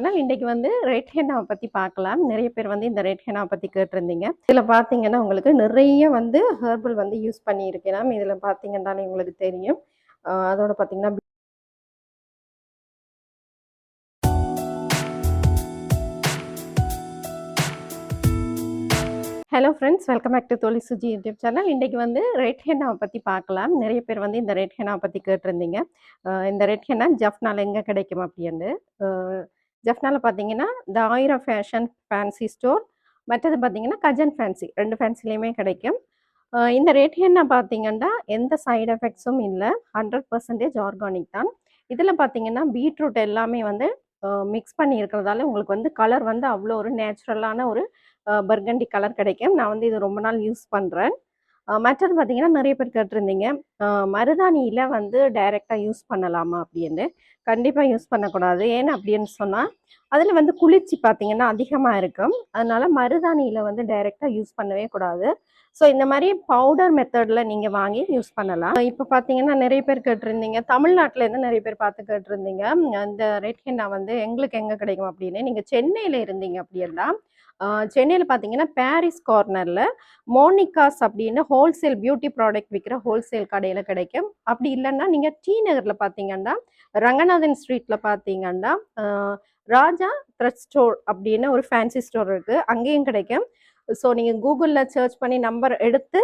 ஆனால் இன்னைக்கு வந்து ரெட் ஹென்னாவை பற்றி பார்க்கலாம். நிறைய பேர் வந்து இந்த ரெட் ஹெனாவை பற்றி கேட்டிருந்தீங்க. இதில் பார்த்தீங்கன்னா உங்களுக்கு நிறைய வந்து ஹெர்பல் வந்து யூஸ் பண்ணியிருக்கலாம் இதில் பார்த்தீங்கன்னாலே உங்களுக்கு தெரியும். அதோட பார்த்தீங்கன்னா hello friends welcome back to Thozhi Suji YouTube channel இன்றைக்கி வந்து ரெட் ஹெனாவை பற்றி பார்க்கலாம். நிறைய பேர் வந்து இந்த ரெட் ஹெனாவை பற்றி கேட்டிருந்தீங்க. இந்த ரெட் ஹென்னா ஜஃப்னால் எங்கே கிடைக்கும் அப்படின்னு. ஜெஃப்னால பார்த்தீங்கன்னா த ஆயிரம் ஃபேஷன் ஃபேன்சி ஸ்டோர் மற்றது பார்த்தீங்கன்னா கஜன் ஃபேன்சி ரெண்டு ஃபேன்சிலையுமே கிடைக்கும். இந்த ரேட் என்ன பார்த்தீங்கன்னா எந்த சைடு எஃபெக்ட்ஸும் இல்லை. ஹண்ட்ரட் பர்சன்டேஜ் ஆர்கானிக் தான். இதில் பார்த்தீங்கன்னா பீட்ரூட் எல்லாமே வந்து மிக்ஸ் பண்ணி இருக்கிறதால உங்களுக்கு வந்து கலர் வந்து அவ்வளோ ஒரு நேச்சுரலான ஒரு பர்கண்டி கலர் கிடைக்கும். நான் வந்து இது ரொம்ப நாள் யூஸ் பண்ணுறேன் மற்றது பார்த்தீங்கன்னா நிறைய பேர் கேட்டிருந்தீங்க. மருதாணியில் வந்து டைரெக்டாக யூஸ் பண்ணலாமா அப்படின்னு? கண்டிப்பாக யூஸ் பண்ணக்கூடாது. ஏன் அப்படின்னு சொன்னால் அதில் வந்து குளிர்ச்சி பார்த்தீங்கன்னா அதிகமாக இருக்கும். அதனால் மருதாணியில் வந்து டைரெக்டாக யூஸ் பண்ணவே கூடாது. ஸோ இந்த மாதிரி பவுடர் மெத்தடில் நீங்கள் வாங்கி யூஸ் பண்ணலாம். இப்போ பார்த்தீங்கன்னா நிறைய பேர் கேட்டிருந்தீங்க. தமிழ்நாட்டிலேருந்து நிறைய பேர் பார்த்து கேட்டிருந்தீங்க. அந்த ரெட் ஹென்னா வந்து எங்களுக்கு எங்கே கிடைக்கும் அப்படின்னு. நீங்கள் சென்னையில் இருந்தீங்க அப்படின்னா சென்னையில் பார்த்தீங்கன்னா பாரிஸ் கார்னரில் மோனிகாஸ் அப்படின்னு ஹோல்சேல் பியூட்டி ப்ராடக்ட் விற்கிற ஹோல்சேல் கடையில் கிடைக்கும். அப்படி இல்லைன்னா நீங்கள் டி நகரில் பார்த்தீங்கன்னா ரங்கநாதன் ஸ்ட்ரீட்டில் பார்த்தீங்கன்னா ராஜா த்ரெட் ஸ்டோர் அப்படின்னு ஒரு ஃபேன்சி ஸ்டோர் இருக்குது அங்கேயும் கிடைக்கும். ஸோ நீங்கள் கூகுளில் சர்ச் பண்ணி நம்பர் எடுத்து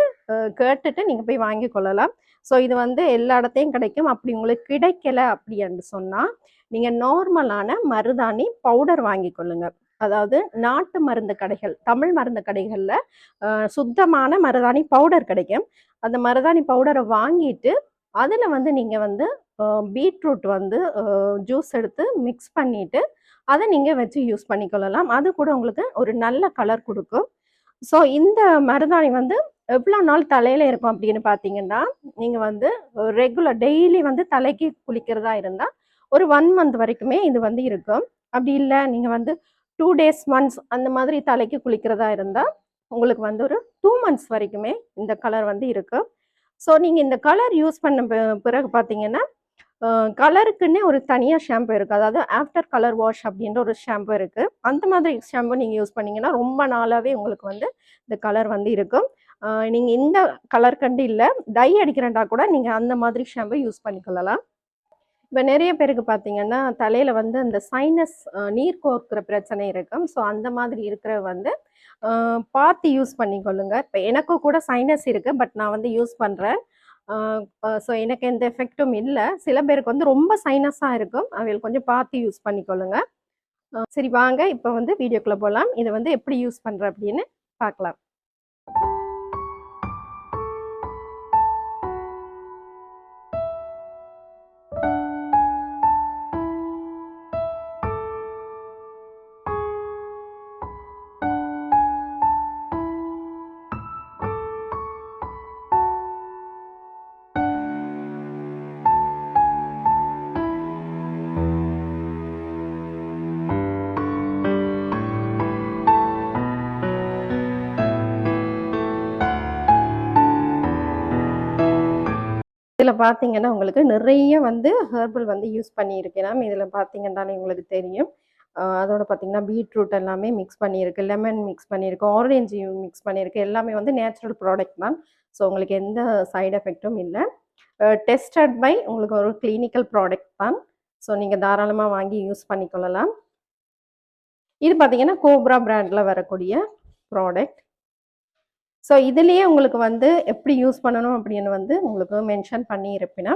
கேட்டுட்டு நீங்கள் போய் வாங்கி கொள்ளலாம். ஸோ இது வந்து எல்லா இடத்தையும் கிடைக்கும். அப்படி உங்களுக்கு கிடைக்கல அப்படின்னு சொன்னால் நீங்கள் நார்மலான மருதாணி பவுடர் வாங்கி கொள்ளுங்கள் அதாவது நாட்டு மருந்து கடைகள் தமிழ் மருந்து கடைகளில் சுத்தமான மருதாணி பவுடர் கிடைக்கும். அந்த மருதாணி பவுடரை வாங்கிட்டு அதில் வந்து நீங்கள் வந்து பீட்ரூட் வந்து ஜூஸ் எடுத்து மிக்ஸ் பண்ணிட்டு அதை நீங்கள் வச்சு யூஸ் பண்ணிக்கொள்ளலாம். அது கூட உங்களுக்கு ஒரு நல்ல கலர் கொடுக்கும். ஸோ இந்த மருதாணி வந்து எவ்வளோ நாள் தலையில் இருக்கும் அப்படின்னு பார்த்தீங்கன்னா நீங்கள் வந்து ரெகுலர் டெய்லி வந்து தலைக்கு குளிக்கிறதா இருந்தால் ஒரு ஒன் மந்த் வரைக்குமே இது வந்து இருக்கும். அப்படி இல்லை நீங்கள் வந்து டூ டேஸ் மந்த்ஸ் அந்த மாதிரி தலைக்கு குளிக்கிறதா இருந்தால் உங்களுக்கு வந்து ஒரு டூ மந்த்ஸ் வரைக்குமே இந்த கலர் வந்து இருக்கு. ஸோ நீங்கள் இந்த கலர் யூஸ் பண்ண பிறகு பார்த்தீங்கன்னா கலருக்குன்னே ஒரு தனியாக ஷாம்பு இருக்குது அதாவது ஆஃப்டர் கலர் வாஷ் அப்படின்ற ஒரு ஷாம்பு இருக்குது அந்த மாதிரி ஷாம்பு நீங்கள் யூஸ் பண்ணிங்கன்னா ரொம்ப நாளாகவே உங்களுக்கு வந்து இந்த கலர் வந்து இருக்கும் நீங்கள் இந்த கலர் கண்டு இல்லை டை அடிக்கிறண்டா கூட நீங்கள் அந்த மாதிரி ஷாம்பு யூஸ் பண்ணிக்கொள்ளலாம். இப்போ நிறைய பேருக்கு பார்த்தீங்கன்னா தலையில் வந்து அந்த சைனஸ் நீர் கோர்க்கிற பிரச்சனை இருக்கும். ஸோ அந்த மாதிரி இருக்கிற வந்து பார்த்து யூஸ் பண்ணிக்கொள்ளுங்க. இப்போ எனக்கும் கூட சைனஸ் இருக்குது பட் நான் வந்து யூஸ் பண்ணுறேன் ஸோ எனக்கு எந்த எஃபெக்ட்டும் இல்லை. சில பேருக்கு வந்து ரொம்ப சைனஸாக இருக்கும். அவங்களுக்கு கொஞ்சம் பார்த்து யூஸ் பண்ணிக்கொள்ளுங்க. சரி வாங்க. இப்போ வந்து வீடியோக்குள்ளே போகலாம் இதை வந்து எப்படி யூஸ் பண்ணுற அப்படின்னு பார்க்கலாம் இதில் பார்த்தீங்கன்னா உங்களுக்கு நிறைய வந்து ஹெர்பல் வந்து யூஸ் பண்ணியிருக்கேன் மேம் இதில் பார்த்தீங்கன்னாலே உங்களுக்கு தெரியும். அதோட பார்த்தீங்கன்னா பீட்ரூட் எல்லாமே மிக்ஸ் பண்ணியிருக்கு லெமன் மிக்ஸ் பண்ணியிருக்கு ஆரஞ்சு மிக்ஸ் பண்ணியிருக்கு. எல்லாமே வந்து நேச்சுரல் ப்ராடக்ட் தான். ஸோ உங்களுக்கு எந்த சைடு எஃபெக்ட்டும் இல்லை. டெஸ்டட் பை உங்களுக்கு ஒரு கிளினிக்கல் ப்ராடக்ட் தான். ஸோ நீங்கள் தாராளமாக வாங்கி யூஸ் பண்ணிக்கொள்ளலாம். இது பார்த்தீங்கன்னா கோப்ரா பிராண்டில் வரக்கூடிய ப்ராடக்ட் ஸோ இதுலேயே உங்களுக்கு வந்து எப்படி யூஸ் பண்ணணும் அப்படின்னு வந்து உங்களுக்கு மென்ஷன் பண்ணி இருப்பினா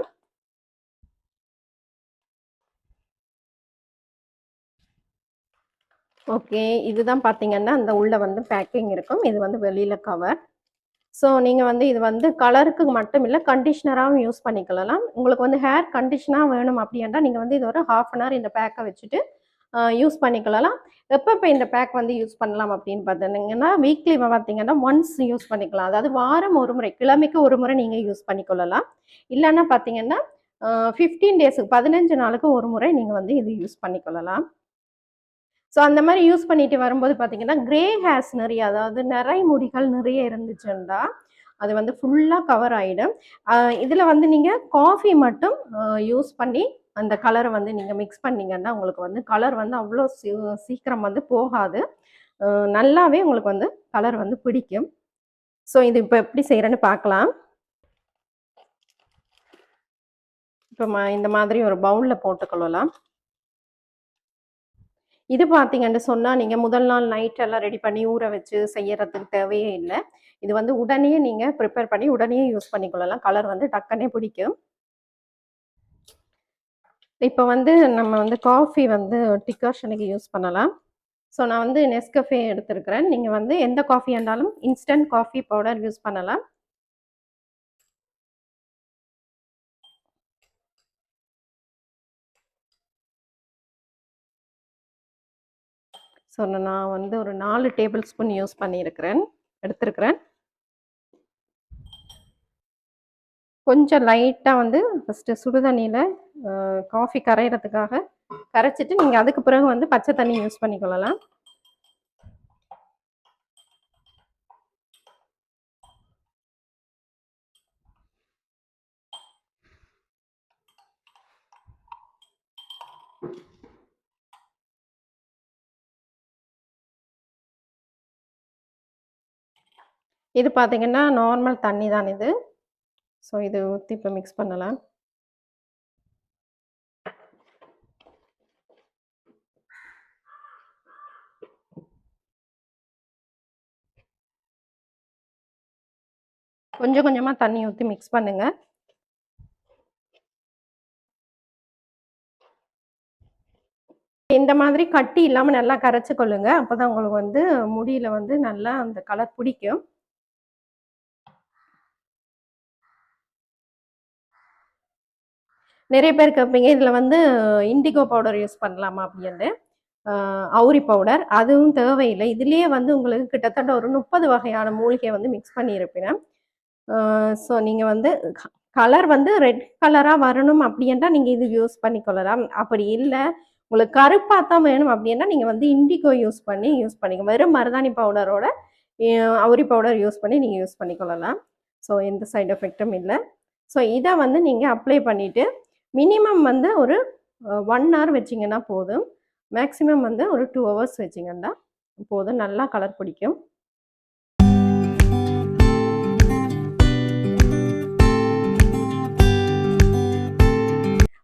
ஓகே இதுதான் பார்த்தீங்கன்னா அந்த உள்ள வந்து பேக்கிங் இருக்கும். இது வந்து வெளியில கவர் ஸோ நீங்கள் வந்து இது வந்து கலருக்கு மட்டும் இல்லை கண்டிஷ்னராகவும் யூஸ் பண்ணிக்கலாம் உங்களுக்கு வந்து ஹேர் கண்டிஷனாக வேணும் அப்படின்னா நீங்கள் வந்து இது ஒரு ஹாஃப் அன் ஹவர் இந்த பேக்கை வச்சுட்டு யூஸ் பண்ணிக்கலாம் எப்பப்போ இந்த பேக் வந்து யூஸ் பண்ணலாம் அப்படின்னு பார்த்தீங்கன்னா வீக்லி பார்த்தீங்கன்னா ஒன்ஸ் யூஸ் பண்ணிக்கலாம். அதாவது வாரம் ஒரு முறை கிழமைக்கு ஒரு முறை நீங்கள் யூஸ் பண்ணிக்கொள்ளலாம். இல்லைன்னா பார்த்தீங்கன்னா ஃபிஃப்டீன் டேஸுக்கு பதினஞ்சு நாளுக்கு ஒரு முறை நீங்கள் வந்து இது யூஸ் பண்ணிக்கொள்ளலாம். ஸோ அந்த மாதிரி யூஸ் பண்ணிட்டு வரும்போது பார்த்தீங்கன்னா கிரே ஹேர்ஸ் நிறைய அதாவது நிறை முடிகள் நிறைய இருந்துச்சுன்னா அது வந்து ஃபுல்லாக கவர் ஆகிடும் இதில் வந்து நீங்கள் காஃபி மட்டும் யூஸ் பண்ணி அந்த கலரை வந்து நீங்கள் மிக்ஸ் பண்ணிங்கன்னா உங்களுக்கு வந்து கலர் வந்து அவ்வளோ சீ சீக்கிரம் வந்து போகாது. நல்லாவே உங்களுக்கு வந்து கலர் வந்து பிடிக்கும். ஸோ இது இப்போ எப்படி செய்கிறேன்னு பார்க்கலாம் இப்போ ம இந்த மாதிரி ஒரு பவுலில் போட்டுக்கொள்ளலாம் இது பார்த்தீங்கன்னு சொன்னால் நீங்கள் முதல் நாள் நைட்டெல்லாம் ரெடி பண்ணி ஊற வச்சு செய்யறதுக்கு தேவையே இல்லை. இது வந்து உடனே நீங்கள் ப்ரிப்பேர் பண்ணி உடனே யூஸ் பண்ணிக்கொள்ளலாம். கலர் வந்து டக்குனே பிடிக்கும். இப்போ வந்து நம்ம வந்து காஃபி வந்து டிகாஷனுக்கு யூஸ் பண்ணலாம். ஸோ நான் வந்து நெஸ்கஃபே எடுத்திருக்கிறேன். நீங்கள் வந்து எந்த காஃபி இருந்தாலும் இன்ஸ்டன்ட் காஃபி பவுடர் யூஸ் பண்ணலாம். ஸோ நான் வந்து ஒரு நாலு டேபிள் ஸ்பூன் யூஸ் பண்ணியிருக்கிறேன். எடுத்திருக்கிறேன். கொஞ்சம் லைட்டாக வந்து ஃபஸ்ட்டு சுடுதண்ணியில் காஃபி கரையிறதுக்காக கரைச்சிட்டு நீங்கள் அதுக்கு பிறகு வந்து பச்சை தண்ணி யூஸ் பண்ணிக்கொள்ளலாம். இது பார்த்தீங்கன்னா நார்மல் தண்ணி தான் இது. ஸோ இது ஊற்றி இப்போ மிக்ஸ் பண்ணலாம். கொஞ்சம் கொஞ்சமாக தண்ணி ஊற்றி மிக்ஸ் பண்ணுங்கள் இந்த மாதிரி கட்டி இல்லாமல் நல்லா கரைச்சி கொள்ளுங்க. அப்போ தான் உங்களுக்கு வந்து முடியில் வந்து நல்லா அந்த கலர் பிடிக்கும். நிறைய பேர் கேட்பீங்க இதில் வந்து இண்டிகோ பவுடர் யூஸ் பண்ணலாமா அப்படின்னு. அவுரி பவுடர் அதுவும் தேவையில்லை. இதுலேயே வந்து உங்களுக்கு கிட்டத்தட்ட ஒரு முப்பது வகையான மூலிகையை வந்து மிக்ஸ் பண்ணியிருப்பேன். ஸோ நீங்கள் வந்து கலர் வந்து ரெட் கலராக வரணும் அப்படின்னா நீங்கள் இது யூஸ் பண்ணிக்கொள்ளலாம். அப்படி இல்லை உங்களுக்கு கருப்பாக தான் வேணும் அப்படின்னா நீங்கள் வந்து இண்டிகோ யூஸ் பண்ணி யூஸ் பண்ணிக்க வெறும் மருதாணி பவுடரோட அவுரி பவுடர் யூஸ் பண்ணி நீங்கள் யூஸ் பண்ணிக்கொள்ளலாம். ஸோ எந்த சைடு எஃபெக்டும் இல்லை. ஸோ இதை வந்து நீங்கள் அப்ளை பண்ணிவிட்டு மினிமம் வந்து ஒரு ஒன் ஹவர் வச்சிங்கன்னா போதும். மேக்ஸிமம் வந்து ஒரு டூ ஹவர்ஸ் வச்சிங்கன்னா போதும். நல்லா கலர் பிடிக்கும்.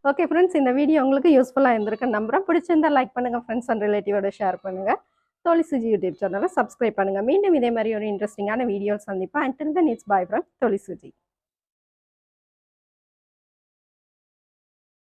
ஓகே ஃப்ரெண்ட்ஸ் இந்த வீடியோ உங்களுக்கு யூஸ்ஃபுல்லாக இருந்திருக்குன்னு நம்புகிறேன் பிடிச்சிருந்தா லைக் பண்ணுங்கள் ஃப்ரெண்ட்ஸ் அண்ட் ரிலேட்டிவோட ஷேர் பண்ணுங்கள் தோழி சுஜி யூடியூப் சேனலை சப்ஸ்கிரைப் பண்ணுங்கள் மீண்டும் இதே மாதிரி ஒரு இன்ட்ரெஸ்டிங்கான வீடியோ சந்திப்பேன் and then it's bye from Thozhi Suji.